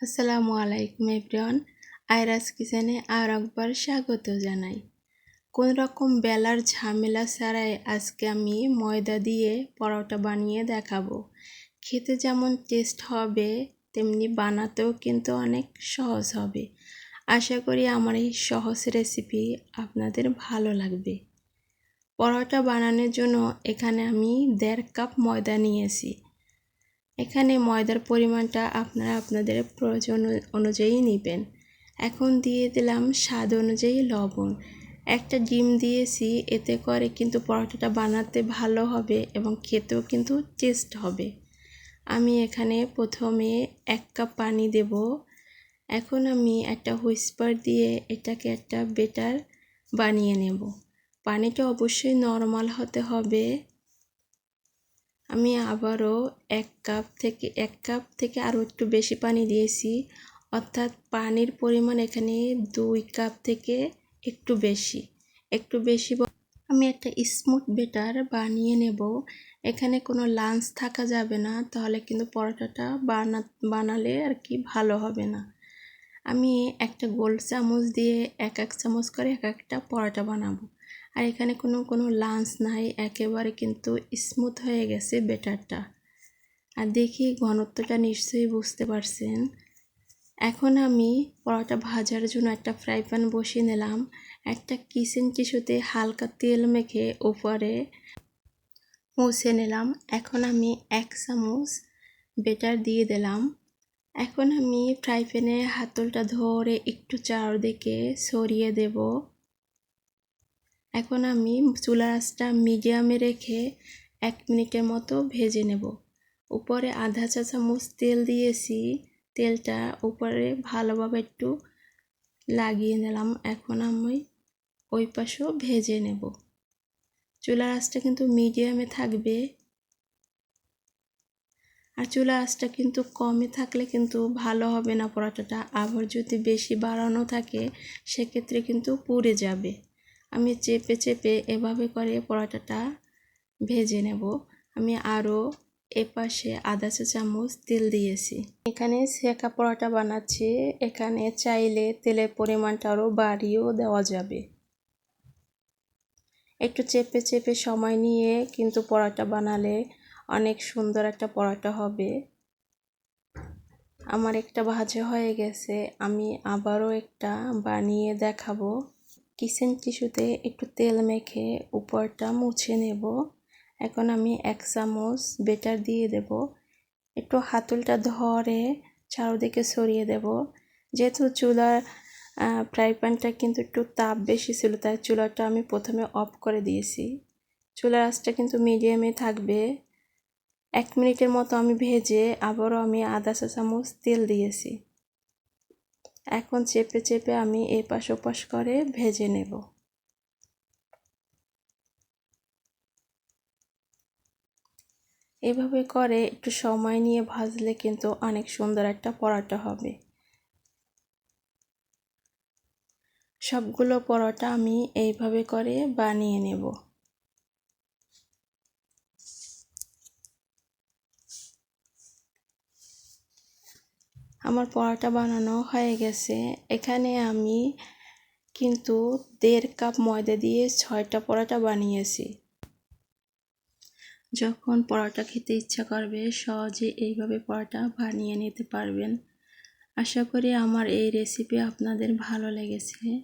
আসসালামু আলাইকুম এভরিওয়ান, আয়রাস কিচেনে আর একবার স্বাগত জানাই। কোন রকম বেলার ঝামেলা ছাড়াই আজকে আমি ময়দা দিয়ে পরোটা বানিয়ে দেখাবো। খেতে যেমন টেস্ট হবে, তেমনি বানাতেও কিন্তু অনেক সহজ হবে। আশা করি আমার এই সহজ রেসিপি আপনাদের ভালো লাগবে। পরোটা বানানোর জন্য এখানে আমি দেড় কাপ ময়দা নিয়েছি। এখানে ময়দার পরিমাণটা আপনারা আপনাদের প্রয়োজন অনুযায়ী নেবেন। এখন দিয়ে দিলাম স্বাদ অনুযায়ী লবণ। একটা ডিম দিয়েছি, এতে করে কিন্তু পরোটাটা বানাতে ভালো হবে এবং খেতেও কিন্তু টেস্ট হবে। আমি এখানে প্রথমে এক কাপ পানি দেব। এখন আমি একটা হুইস্পার দিয়ে এটাকে একটা বেটার বানিয়ে নেব। পানিটা অবশ্যই নর্মাল হতে হবে। আমি আবারও এক কাপ থেকে, এক কাপ থেকে আরও একটু বেশি পানি দিয়েছি। অর্থাৎ পানির পরিমাণ এখানে দুই কাপ থেকে একটু বেশি। একটু বেশি আমি একটা স্মুথ বেটার বানিয়ে নেব। এখানে কোনো লাঞ্চ থাকা যাবে না, তাহলে কিন্তু পরোটাটা বানা বানালে আর কি ভালো হবে না। আমি একটা গোল চামচ দিয়ে এক এক চামচ করে এক একটা পরোটা বানাবো। আর এখানে কোনো কোনো লাঞ্চ নাই, একেবারে কিন্তু স্মুথ হয়ে গেছে বেটারটা আর দেখি ঘনত্বটা নিশ্চয়ই বুঝতে পারছেন। এখন আমি পরোটা ভাজার জন্য একটা ফ্রাই প্যান বসিয়ে নিলাম। একটা কিচেন টিস্যুতে হালকা তেল মেখে উপরে মুছে নিলাম। এখন আমি এক চামচ বেটার দিয়ে দিলাম। এখন আমি ফ্রাই প্যানে হাতলটা ধরে একটু চারদিকে সরিয়ে দেব। এখন আমি চুলা আঁচটা মিডিয়ামে রেখে এক মিনিটের মতো ভেজে নেব। উপরে আধা চা চামচ তেল দিয়েছি। তেলটা উপরে ভালোভাবে একটু লাগিয়ে নিলাম। এখন আমি ওই পাশেও ভেজে নেব। চুলার আঁচটা কিন্তু মিডিয়ামে থাকবে। আর চুলা আঁচটা কিন্তু কমে থাকলে কিন্তু ভালো হবে না পরোটাটা। আবার যদি বেশি বাড়ানো থাকে, সেক্ষেত্রে কিন্তু পুড়ে যাবে। আমি চেপে চেপে এভাবে করে পরোটাটা ভেজে নেব। আমি আরও এপাশে আধা চা চামচ তেল দিয়েছি। এখানে সেকা পরোটা বানাচ্ছি। এখানে চাইলে তেলের পরিমাণটা আরও বাড়িয়েও দেওয়া যাবে। একটু চেপে চেপে সময় নিয়ে কিন্তু পরোটা বানালে অনেক সুন্দর একটা পরোটা হবে। আমার একটা ভাজা হয়ে গেছে। আমি আবারও একটা বানিয়ে দেখাবো। কিচেন টিস্যুতে একটু তেল মেখে উপরটা মুছে নেব। এখন আমি এক চামচ বেটার দিয়ে দেব। একটু হাতুলটা ধরে চারোদিকে সরিয়ে দেব। যেহেতু চুলার ফ্রাই প্যানটা কিন্তু একটু তাপ বেশি ছিল, তাই চুলাটা আমি প্রথমে অফ করে দিয়েছি। চুলার আঁচটা কিন্তু মিডিয়ামে থাকবে। এক মিনিটের মতো আমি ভেজে আবারও আমি আধা চা চামচ তেল দিয়েছি। এখন চেপে চেপে আমি এপাশ ওপাশ করে ভেজে নেব। এভাবে করে একটু সময় নিয়ে ভাজলে কিন্তু অনেক সুন্দর একটা পরোটা হবে। সবগুলো পরোটা আমি এইভাবে করে বানিয়ে নেব। আমার পরোটা বানানো হয়ে গেছে। এখানে আমি কিন্তু দেড় কাপ ময়দা দিয়ে ছয়টা পরোটা বানিয়েছি। যখন পরোটা খেতে ইচ্ছা করবে, সহজে এইভাবে পরোটা বানিয়ে নিতে পারবেন। আশা করি আমার এই রেসিপি আপনাদের ভালো লেগেছে।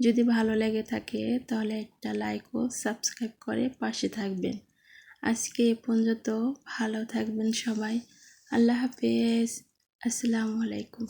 যদি ভালো লেগে থাকে, তাহলে একটা লাইক ও সাবস্ক্রাইব করে পাশে থাকবেন। আজকে এ পর্যন্ত ভালো থাকবেন সবাই। আল্লাহ হাফেজ। আসসালামু আলাইকুম।